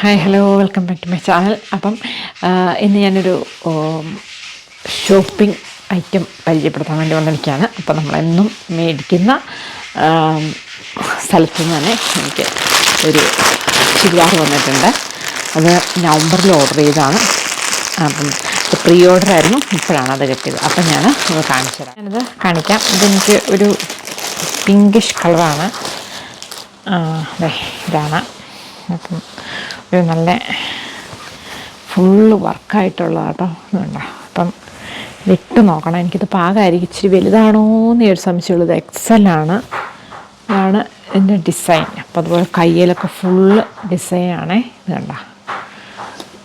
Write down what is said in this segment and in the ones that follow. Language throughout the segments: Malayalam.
Hi hello welcome back to my channel അപ്പം ഇന്ന് ഞാനൊരു ഷോപ്പിംഗ് ഐറ്റം പരിചയപ്പെടുത്താൻ വേണ്ടി വന്നിരിക്കുകയാണ്. അപ്പോൾ നമ്മളെന്നും മേടിക്കുന്ന സ്ഥലത്ത് നിന്ന് തന്നെ എനിക്ക് ഒരു ചുരിദാർ വന്നിട്ടുണ്ട്. അത് നവംബറിൽ ഓർഡർ ചെയ്തതാണ്. അപ്പം പ്രീ ഓർഡർ ആയിരുന്നു. ഇപ്പോഴാണ് അത് കിട്ടിയത്. അപ്പം ഞാൻ അത് കാണിച്ചു തരാം. ഞാനത് കാണിക്കാം. ഇതെനിക്ക് ഒരു പിങ്കിഷ് കളറാണ് അതെ ഇതാണ്. അപ്പം ഒരു നല്ല ഫുള്ള് വർക്കായിട്ടുള്ള കേട്ടോ ഇതുണ്ടോ? അപ്പം ഇട്ട് നോക്കണം. എനിക്കിത് പാകമായിരിക്കും ഇച്ചിരി വലുതാണോ എന്ന് ഒരു സംശയമുള്ളത് എക്സലാണ് ഇതാണ് എന്റെ ഡിസൈൻ. അപ്പോൾ അതുപോലെ കയ്യിലൊക്കെ ഫുള്ള് ഡിസൈനാണേ ഇത് കണ്ട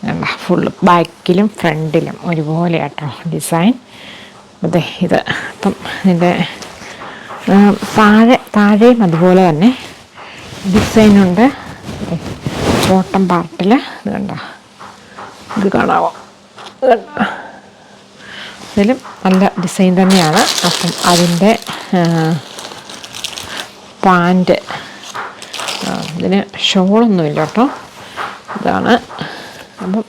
കണ്ട ഫുള്ള് ബാക്കിലും ഫ്രണ്ടിലും ഒരുപോലെ കേട്ടോ ഡിസൈൻ. അതെ ഇത് അപ്പം ഇതിന്റെ താഴെ താഴെയും അതുപോലെ തന്നെ ഡിസൈനുണ്ട് ബോട്ടം പാർട്ടിൽ ഇത് കണ്ട? ഇത് കാണാവോ? ഇതിലും നല്ല ഡിസൈൻ തന്നെയാണ്. അപ്പം അതിന്റെ പാന്റ് ഇതിന് ഷോളൊന്നുമില്ല കേട്ടോ. ഇതാണ്. അപ്പം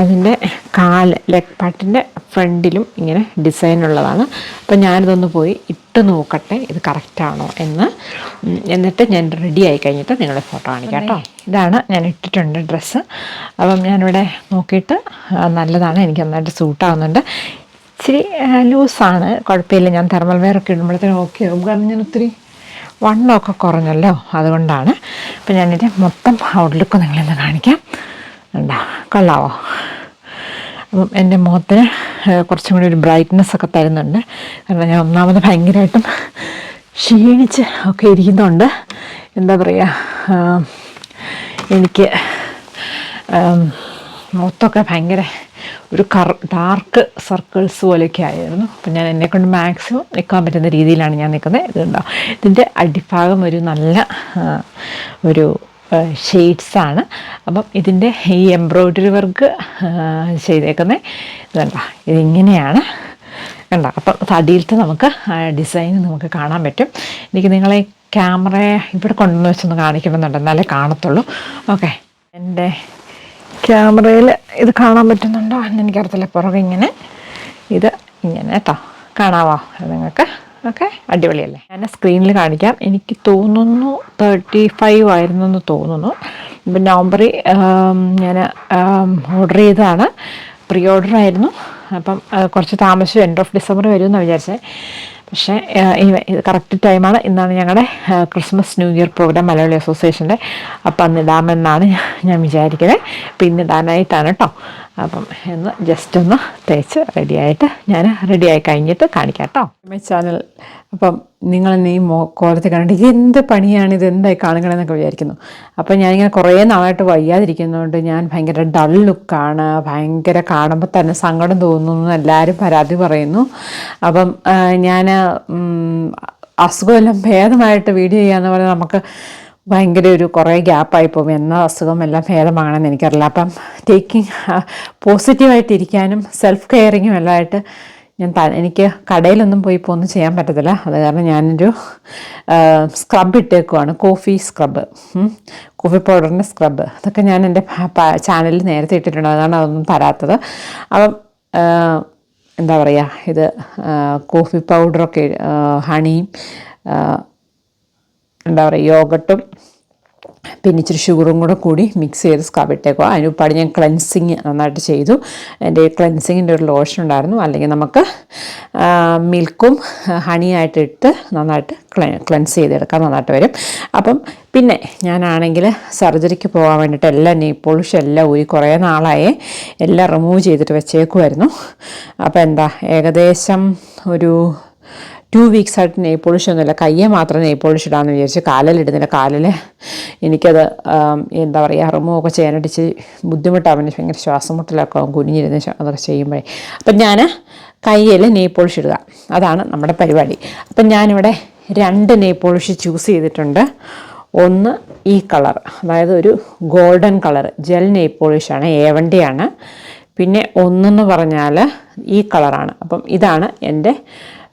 അതിന്റെ കാൽ ലെഗ് പാർട്ടിന്റെ ഫ്രണ്ടിലും ഇങ്ങനെ ഡിസൈൻ ഉള്ളതാണ്. അപ്പം ഞാനിതൊന്ന് പോയി ഇട്ട് നോക്കട്ടെ ഇത് കറക്റ്റാണോ എന്ന്. എന്നിട്ട് ഞാൻ റെഡി ആയി കഴിഞ്ഞിട്ട് നിങ്ങളെ ഫോട്ടോ കാണിക്കാം കേട്ടോ. ഇതാണ് ഞാൻ ഇട്ടിട്ടുണ്ട് ഡ്രസ്സ് അപ്പം ഞാനിവിടെ നോക്കിയിട്ട് നല്ലതാണ്. എനിക്ക് നന്നായിട്ട് സൂട്ടാവുന്നുണ്ട് ഇച്ചിരി ലൂസാണ്. കുഴപ്പമില്ല. ഞാൻ തെർമൽ വെയർ ഒക്കെ ഇടുമ്പോഴത്തേനും ഓക്കെ ആവും. കാരണം ഞാൻ ഒത്തിരി വണ്ണമൊക്കെ കുറഞ്ഞല്ലോ. അതുകൊണ്ടാണ്. അപ്പം ഞാനിത് മൊത്തം ഔട്ട്ലുക്ക് നിങ്ങളെന്ന് കാണിക്കാം. ഉണ്ടാ കൊള്ളാവോ? അപ്പം എന്റെ മുഖത്തിന് കുറച്ചും കൂടി ഒരു ബ്രൈറ്റ്നെസ് ഒക്കെ തരുന്നുണ്ട്. കാരണം ഞാൻ ഒന്നാമത് ഭയങ്കരമായിട്ടും ക്ഷീണിച്ച് ഒക്കെ ഇരിക്കുന്നുണ്ട്. എന്താ പറയുക എനിക്ക് മുഖത്തൊക്കെ ഭയങ്കര ഒരു കർ ഡാർക്ക് സർക്കിൾസ് പോലെയൊക്കെ ആയിരുന്നു. അപ്പം ഞാൻ എന്നെക്കൊണ്ട് മാക്സിമം നിൽക്കാൻ പറ്റുന്ന രീതിയിലാണ് ഞാൻ നിൽക്കുന്നത്. ഇതുണ്ടാവും ഇതിന്റെ അടിഭാഗം ഒരു നല്ല ഒരു ഷെയ്ഡ്സാണ് അപ്പം ഇതിന്റെ ഈ എംബ്രോയ്ഡറി വർക്ക് ചെയ്തേക്കുന്നത് ഇത് കണ്ടോ ഇതിങ്ങനെയാണ്. കണ്ട? അപ്പം തടിയിലത്തെ നമുക്ക് ഡിസൈൻ നമുക്ക് കാണാൻ പറ്റും. എനിക്ക് നിങ്ങളെ ക്യാമറ ഇവിടെ കൊണ്ടുവന്ന് വെച്ചൊന്ന് കാണിക്കണമെന്നുണ്ട് എന്നാലേ കാണത്തുള്ളൂ. ഓക്കെ. എന്റെ ക്യാമറയിൽ ഇത് കാണാൻ പറ്റുന്നുണ്ടോ എന്ന് എനിക്കറിയത്തില്ല. പുറകെ ഇങ്ങനെ ഇത് ഇങ്ങനെ കേട്ടോ. കാണാവോ? നിങ്ങൾക്ക്? ഓക്കെ? അടിപൊളിയല്ലേ. ഞാൻ സ്ക്രീനിൽ കാണിക്കാം. എനിക്ക് തോന്നുന്നു തേർട്ടി ഫൈവ് ആയിരുന്നു എന്ന് തോന്നുന്നു. ഇപ്പം നവംബറിൽ ഞാൻ ഓർഡർ ചെയ്തതാണ്. പ്രീ ഓർഡർ ആയിരുന്നു. അപ്പം കുറച്ച് താമസിച്ചു. എൻഡ് ഓഫ് ഡിസംബർ വരുമെന്നാണ് വിചാരിച്ചത് പക്ഷേ ഇത് കറക്റ്റ് ടൈമാണ് ഇന്നാണ് ഞങ്ങളുടെ Christmas new year program Malayali അസോസിയേഷന്റെ അപ്പം അന്ന് ഇടാമെന്നാണ് ഞാൻ വിചാരിക്കുന്നത് അപ്പം ഇന്ന് കേട്ടോ അപ്പം എന്ന് ജസ്റ്റ് ഒന്ന് തേച്ച് റെഡിയായിട്ട് ഞാൻ റെഡിയായി കഴിഞ്ഞിട്ട് കാണിക്കാം കേട്ടോ. മൈ ചാനൽ അപ്പം നിങ്ങൾ ഈ മോ കോലത്തിൽ കണ്ടിട്ട് എന്ത് പണിയാണ് ഇത് എന്തായി കാണുകയെന്നൊക്കെ വിചാരിക്കുന്നു. അപ്പം ഞാനിങ്ങനെ കുറേ നാളായിട്ട് വയ്യാതിരിക്കുന്നതുകൊണ്ട് ഞാൻ ഭയങ്കര ഡൾ ലുക്കാണ് ഭയങ്കര കാണുമ്പോൾ തന്നെ സങ്കടം തോന്നുന്നു എല്ലാവരും പരാതി പറയുന്നു. അപ്പം ഞാൻ അസുഖമെല്ലാം ഭേദമായിട്ട് വീഡിയോ ചെയ്യാന്ന് പറഞ്ഞാൽ നമുക്ക് ഭയങ്കര ഒരു കുറേ ഗ്യാപ്പായി പോകും എന്ന അസുഖം എല്ലാം ഭേദമാകണമെന്ന് എനിക്കറിയില്ല. അപ്പം ടേക്കിങ് പോസിറ്റീവായിട്ടിരിക്കാനും സെൽഫ് കെയറിങ്ങും എല്ലാം ആയിട്ട് ഞാൻ എനിക്ക് കടയിലൊന്നും പോയി ഒന്നും ചെയ്യാൻ പറ്റത്തില്ല. അത് കാരണം ഞാനൊരു സ്ക്രബ് ഇട്ടേക്കുവാണ്. കോഫി സ്ക്രബ് കോഫി പൗഡറിന്റെ സ്ക്രബ് അതൊക്കെ ഞാൻ എന്റെ ചാനലിൽ നേരത്തെ ഇട്ടിട്ടുണ്ട്. അതാണ് അതൊന്നും തരാത്തത്. അപ്പം എന്താ പറയുക ഇത് കോഫി പൗഡറൊക്കെ ഹണിയും എന്താ പറയുക യോഗട്ടും പിന്നെ ഇച്ചിരി ഷുഗറും കൂടെ കൂടി മിക്സ് ചെയ്ത് സ്കാബിട്ടേക്കുക അതിനുപ്പാട് ഞാൻ ക്ലെൻസിങ് നന്നായിട്ട് ചെയ്തു. എന്റെ ക്ലെൻസിങ്ങിന്റെ ഒരു ലോഷൻ ഉണ്ടായിരുന്നു. അല്ലെങ്കിൽ നമുക്ക് മിൽക്കും ഹണിയായിട്ട് ഇട്ട് നന്നായിട്ട് ക്ലെ ക്ലെൻസ് ചെയ്തെടുക്കാൻ നന്നായിട്ട് വരും. അപ്പം പിന്നെ ഞാനാണെങ്കിൽ സർജറിക്ക് പോകാൻ വേണ്ടിയിട്ട് എല്ലാ നെയ് പോളിഷ് എല്ലാം ഊരി കുറേ നാളായേ. എല്ലാം റിമൂവ് ചെയ്തിട്ട് വെച്ചേക്കുമായിരുന്നു അപ്പോൾ എന്താ ഏകദേശം ഒരു ടു വീക്സ് ആയിട്ട് നെയ് പോളിഷ് ഒന്നുമില്ല. കയ്യെ മാത്രം നെയ് പോളിഷ് ഇടാമെന്ന് വിചാരിച്ച് കാലിലിടുന്നില്ല. കാലിൽ എനിക്കത് എന്താ പറയുക റിമൂവ് ഒക്കെ ചെയ്യാനായിട്ട് ഇച്ചിരി ബുദ്ധിമുട്ടാവും ഭയങ്കര ശ്വാസം മുട്ടലൊക്കെ ആവും കുനിഞ്ഞിരുന്ന് അതൊക്കെ ചെയ്യുമ്പോഴേ. അപ്പം ഞാൻ കയ്യിൽ നെയ് പോളിഷ് ഇടുക. അതാണ് നമ്മുടെ പരിപാടി. അപ്പം ഞാനിവിടെ രണ്ട് നെയ് പോളിഷ് ചൂസ് ചെയ്തിട്ടുണ്ട്. ഒന്ന് ഈ കളർ അതായത് ഒരു ഗോൾഡൻ കളർ. ജെൽ നെയ് പോളിഷാണ് ഏവണ്ടിയാണ് പിന്നെ ഒന്നെന്ന് പറഞ്ഞാൽ ഈ കളറാണ്. അപ്പം ഇതാണ് എന്റെ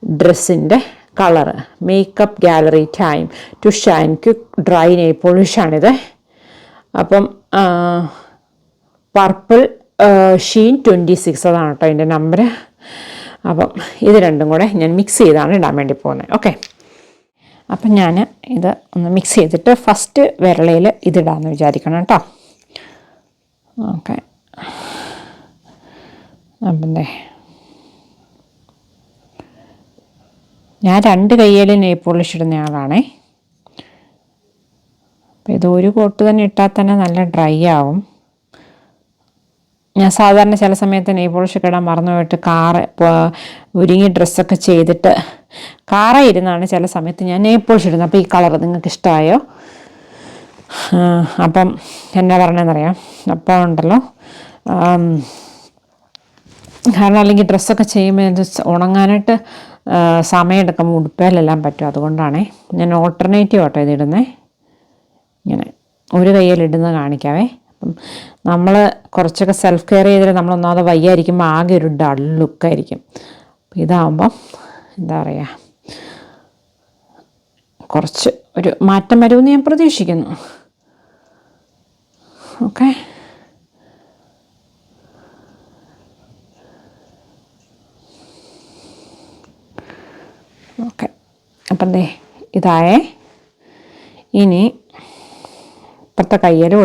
ഡ്രസ്സിന്റെ colour makeup gallery time to shine quick dry nail പോളിഷാണിത് അപ്പം പർപ്പിൾ ഷീൻ ട്വന്റി സിക്സ് അതാണ് കേട്ടോ അതിന്റെ നമ്പർ അപ്പം ഇത് രണ്ടും കൂടെ ഞാൻ മിക്സ് ചെയ്താണ് ഇടാൻ വേണ്ടി പോകുന്നത്. ഓക്കെ അപ്പം ഞാൻ ഇത് ഒന്ന് മിക്സ് ചെയ്തിട്ട് ഫസ്റ്റ് വിരളയിൽ ഇതിടാമെന്ന് വിചാരിക്കണം കേട്ടോ ഓക്കെ അപ്പം ഞാൻ രണ്ട് കയ്യിൽ നെയ് പോളിഷ് ഇടുന്ന ആളാണേ. അപ്പോൾ ഇത് ഒരു കോട്ട് തന്നെ ഇട്ടാൽ തന്നെ നല്ല ഡ്രൈ ആവും. ഞാൻ സാധാരണ ചില സമയത്ത് നെയ് പോളിഷ് ഇടാൻ മറന്നു പോയിട്ട് കാറ് ഒരുങ്ങി ഡ്രസ്സൊക്കെ ചെയ്തിട്ട് കാറ ഇരുന്നാണ് ചില സമയത്ത് ഞാൻ നെയ് പോളിഷ് ഇടുന്നത്. അപ്പോൾ ഈ കളർ നിങ്ങൾക്ക് ഇഷ്ടമായോ? അപ്പം എന്നാ പറഞ്ഞതെന്നറിയാം. അപ്പോൾ ഉണ്ടല്ലോ. കാരണം അല്ലെങ്കിൽ ഡ്രസ്സൊക്കെ ചെയ്യുമ്പോൾ ഉണങ്ങാനായിട്ട് സമയമെടുക്കുമ്പോൾ ഉടുപ്പിലെല്ലാം പറ്റും. അതുകൊണ്ടാണേ ഞാൻ ഓൾട്ടർനേറ്റീവ് ആട്ടോ ഇതിടുന്നേ. ഇങ്ങനെ ഒരു കയ്യിലിടുന്നത് കാണിക്കാവേ. അപ്പം നമ്മൾ കുറച്ചൊക്കെ സെൽഫ് കെയർ ചെയ്തിട്ട് നമ്മളൊന്നാമത് വയ്യായിരിക്കുമ്പോൾ ആകെ ഒരു ഡൾ ലുക്കായിരിക്കും അപ്പം ഇതാകുമ്പം എന്താ പറയുക കുറച്ച് ഒരു മാറ്റം വരുമെന്ന് ഞാൻ പ്രതീക്ഷിക്കുന്നു. ഓക്കെ? അപ്പം ദേ ഇതായേ. ഇനി ഇപ്പുറത്തെ കയ്യിലും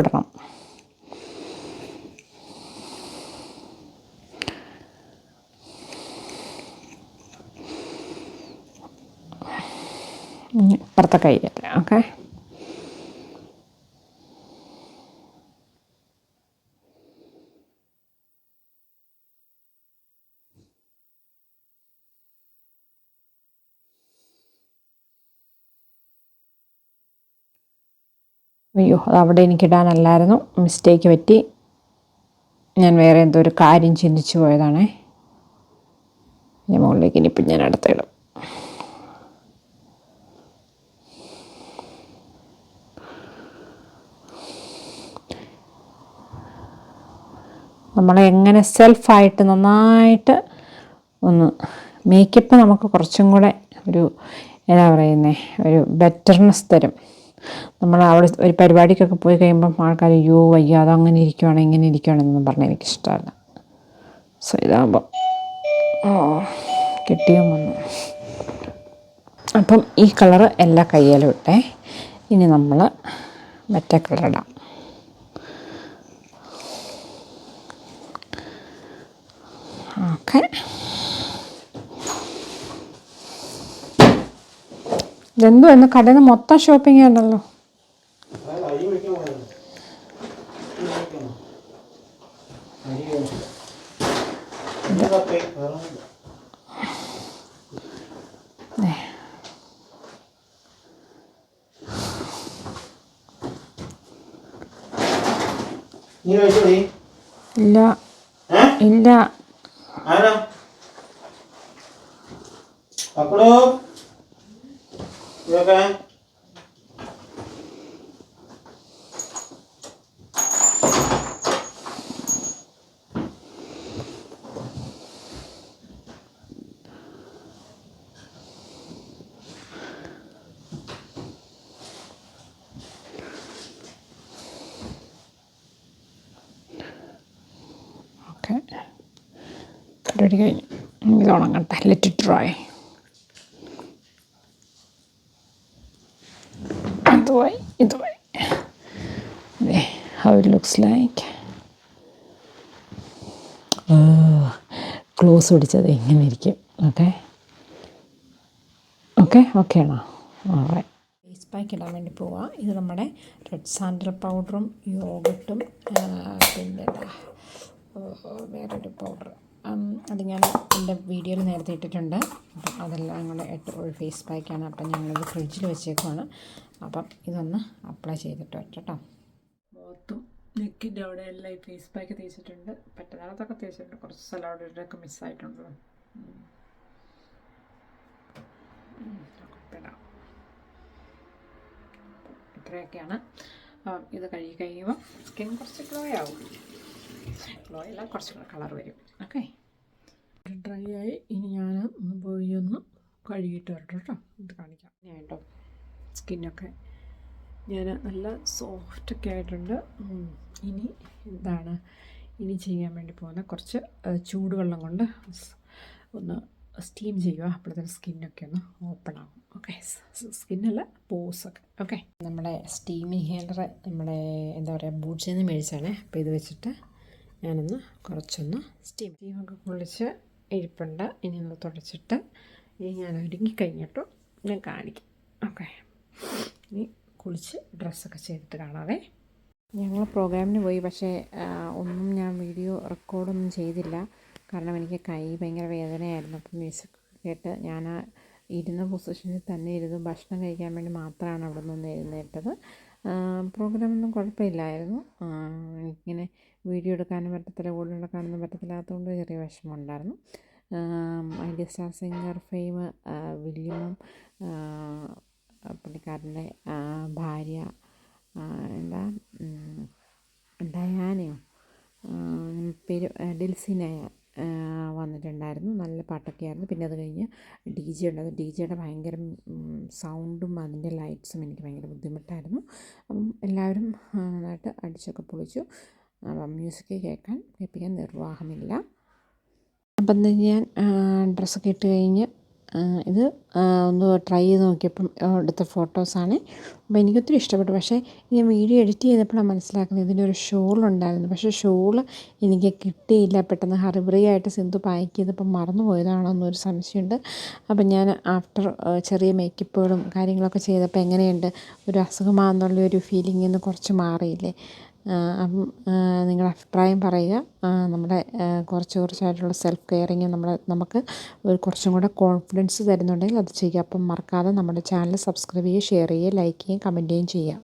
ഇനി ഇപ്പുറത്തെ കയ്യിൽ ഓക്കെ. അയ്യോ അവിടെ എനിക്കിടാനല്ലായിരുന്നു. മിസ്റ്റേക്ക് പറ്റി. ഞാൻ വേറെ എന്തോ ഒരു കാര്യം ചിന്തിച്ചു പോയതാണേ. ഞാൻ മുകളിലേക്ക് ഇനിയിപ്പം ഞാൻ അടുത്തിടും നമ്മൾ എങ്ങനെ സെൽഫായിട്ട് നന്നായിട്ട് ഒന്ന് മേക്കപ്പ് നമുക്ക് കുറച്ചും കൂടെ ഒരു എന്താ പറയുന്നത് ഒരു ബെറ്റർനെസ് തരും. നമ്മൾ അവിടെ ഒരു പരിപാടിക്കൊക്കെ പോയി കഴിയുമ്പം ആൾക്കാർ അയ്യോ അയ്യോ അങ്ങനെ ഇരിക്കുവാണ് ഇങ്ങനെ ഇരിക്കുവാണെന്നൊന്നും പറഞ്ഞാൽ എനിക്കിഷ്ടമല്ല സോ ഇതാകുമ്പം കിട്ടിയോ വന്നു അപ്പം ഈ കളറ് എല്ലാ കയ്യിലും ഇട്ടേ. ഇനി നമ്മൾ മറ്റേ കളർ ഇടാം ഓക്കെ. ഇതെന്തോ എന്ന് കടയിൽ നിന്ന് മൊത്തം ഷോപ്പിംഗ് ഉണ്ടല്ലോ ഇല്ല. ഇല്ല. ആരാ? ഇതൊക്കെ ഓക്കെ റെഡി കഴിഞ്ഞു ഇനി ഇത് ഉണങ്ങട്ടെ let it dry how it looks like. Close പിടിച്ചത് ഇങ്ങനെ ഇരിക്കും. ഓക്കെ ഓക്കെ ഓക്കെ ആണോ? ഫേസ് പാക്ക് ഇടാൻ വേണ്ടി പോവാം. ഇത് നമ്മുടെ റെഡ് സാൻഡൽ പൗഡറും യോഗട്ടും പിന്നെ വേറൊരു പൗഡർ അത് ഞാൻ എന്റെ വീഡിയോയിൽ നേരത്തെ ഇട്ടിട്ടുണ്ട്. അപ്പം അതെല്ലാം കൂടെ ഇട്ട് ഒരു ഫേസ് പാക്കാണ് അപ്പം ഞങ്ങളിത് ഫ്രിഡ്ജിൽ വെച്ചേക്കുവാണ്. അപ്പം ഇതൊന്ന് അപ്ലൈ ചെയ്തിട്ട് വെച്ചോട്ടോ മുഖത്തും നെക്കിന്റെ അവിടെ എല്ലാം ഈ ഫേസ് പാക്ക് തേച്ചിട്ടുണ്ട്. പറ്റുന്നിടത്തൊക്കെ തേച്ചിട്ടുണ്ട്. കുറച്ച് സ്ഥലം അവിടെ ഇവിടെയൊക്കെ മിസ്സായിട്ടുണ്ട് കുഴപ്പമില്ല ഇത്രയൊക്കെയാണ്. ഇത് കഴുകി കഴിയുമ്പോൾ സ്കിൻ കുറച്ച് ഗ്ലോ ആവും. ഗ്ലോ അല്ല കുറച്ച് കളർ വരും. ഓക്കെ ഡ്രൈ ആയി. ഇനി ഞാൻ ഒന്ന് പോയി ഒന്ന് കഴുകിയിട്ട് വരട്ടെ കേട്ടോ. ഇത് കാണിക്കാം. ഞാൻ കേട്ടോ സ്കിന്നൊക്കെ ഞാൻ നല്ല സോഫ്റ്റൊക്കെ ആയിട്ടുണ്ട്. ഉം. ഇനി എന്താണ്? ഇനി ചെയ്യാൻ വേണ്ടി പോകുന്ന കുറച്ച് ചൂടുവെള്ളം കൊണ്ട് ഒന്ന് സ്റ്റീം ചെയ്യുക. അപ്പോഴത്തേന് സ്കിന്നൊക്കെ ഒന്ന് ഓപ്പൺ ആകും ഓക്കെ സ്കിന്നല്ല പോസൊക്കെ ഓക്കെ നമ്മുടെ സ്റ്റീം ഇൻഹേലർ നമ്മുടെ എന്താ പറയുക ബൂട്ട്സിൽ നിന്ന് മേടിച്ചാണ് അപ്പോൾ ഇത് വെച്ചിട്ട് ഞാനൊന്ന് കുറച്ചൊന്ന് സ്റ്റീം സ്റ്റീമൊക്കെ കുളിച്ച് ഇരിപ്പുണ്ട്. ഇനി ഒന്ന് തുടച്ചിട്ട് ഇനി ഞാൻ ഒരുങ്ങി കഴിഞ്ഞിട്ടോ ഞാൻ കാണിക്കും. ഓക്കെ ഇനി കുളിച്ച് ഡ്രസ്സൊക്കെ ചെയ്തിട്ട് കാണാവേ. ഞങ്ങൾ പ്രോഗ്രാമിന് പോയി പക്ഷേ ഒന്നും ഞാൻ വീഡിയോ റെക്കോർഡൊന്നും ചെയ്തില്ല. കാരണം എനിക്ക് കൈ ഭയങ്കര വേദനയായിരുന്നു. അപ്പം മ്യൂസിക് കേട്ട് ഞാൻ ആ ഇരുന്ന പൊസിഷനിൽ തന്നെ ഇരുന്ന് ഭക്ഷണം കഴിക്കാൻ വേണ്ടി മാത്രമാണ് അവിടെ നിന്ന് എഴുന്നേറ്റത്. പ്രോഗ്രാമൊന്നും കുഴപ്പമില്ലായിരുന്നു. എനിക്കിങ്ങനെ വീഡിയോ എടുക്കാനും പറ്റത്തില്ല കൂടുതൽ എടുക്കാനൊന്നും പറ്റത്തില്ലാത്തതുകൊണ്ട് ചെറിയ വിഷമമുണ്ടായിരുന്നു. ഐഡിയ സ്റ്റാർ സിംഗർ ഫെയിം വില്യമും പുള്ളിക്കാരന്റെ ഭാര്യ എന്താ ഡയാനയോ പേര് ഡിൽസിനയ വന്നിട്ടുണ്ടായിരുന്നു. നല്ല പാട്ടൊക്കെ ആയിരുന്നു പിന്നെ അത് കഴിഞ്ഞ് ഡി ജെ ഉണ്ടായിരുന്നു. ഡി ജെയുടെ ഭയങ്കര സൗണ്ടും അതിന്റെ ലൈറ്റ്സും എനിക്ക് ഭയങ്കര ബുദ്ധിമുട്ടായിരുന്നു. അപ്പം എല്ലാവരും നന്നായിട്ട് അടിച്ചൊക്കെ പൊളിച്ചു. അപ്പം മ്യൂസിക് കേൾക്കാൻ കേൾപ്പിക്കാൻ നിർവാഹമില്ല. അപ്പം ഞാൻ ഡ്രസ്സൊക്കെ ഇട്ട് കഴിഞ്ഞ് ഇത് ഒന്ന് ട്രൈ ചെയ്ത് നോക്കിയപ്പം എടുത്ത ഫോട്ടോസാണ് അപ്പോൾ എനിക്കൊത്തിരി ഇഷ്ടപ്പെട്ടു. പക്ഷേ ഞാൻ വീഡിയോ എഡിറ്റ് ചെയ്തപ്പോഴാണ് മനസ്സിലാക്കുന്നത് ഇതിനൊരു ഷോൾ ഉണ്ടായിരുന്നു. പക്ഷേ ഷോൾ എനിക്ക് കിട്ടിയില്ല. പെട്ടെന്ന് ഹറിബറി ആയിട്ട് സിന്ധു പാക്ക് ചെയ്തപ്പം മറന്നു പോയതാണോ എന്നൊരു സംശയമുണ്ട്. അപ്പം ഞാൻ ആഫ്റ്റർ ചെറിയ മേക്കപ്പുകളും കാര്യങ്ങളൊക്കെ ചെയ്തപ്പോൾ എങ്ങനെയുണ്ട്? ഒരു അസുഖമാണെന്നുള്ള ഒരു ഫീലിംഗിൽ നിന്ന് കുറച്ച് മാറിയില്ലേ? നിങ്ങളുടെ അഭിപ്രായം പറയുക. നമ്മുടെ കുറച്ച് കുറച്ചായിട്ടുള്ള സെൽഫ് കെയറിങ് നമ്മളെ നമുക്ക് ഒരു കുറച്ചും കൂടെ കോൺഫിഡൻസ് തരുന്നുണ്ടെങ്കിൽ അത് ചെയ്യുക അപ്പം മറക്കാതെ നമ്മുടെ ചാനൽ സബ്സ്ക്രൈബ് ചെയ്യുക ഷെയർ ചെയ്യുക ലൈക്ക് ചെയ്യുക കമന്റ് ചെയ്യുകയും ചെയ്യുക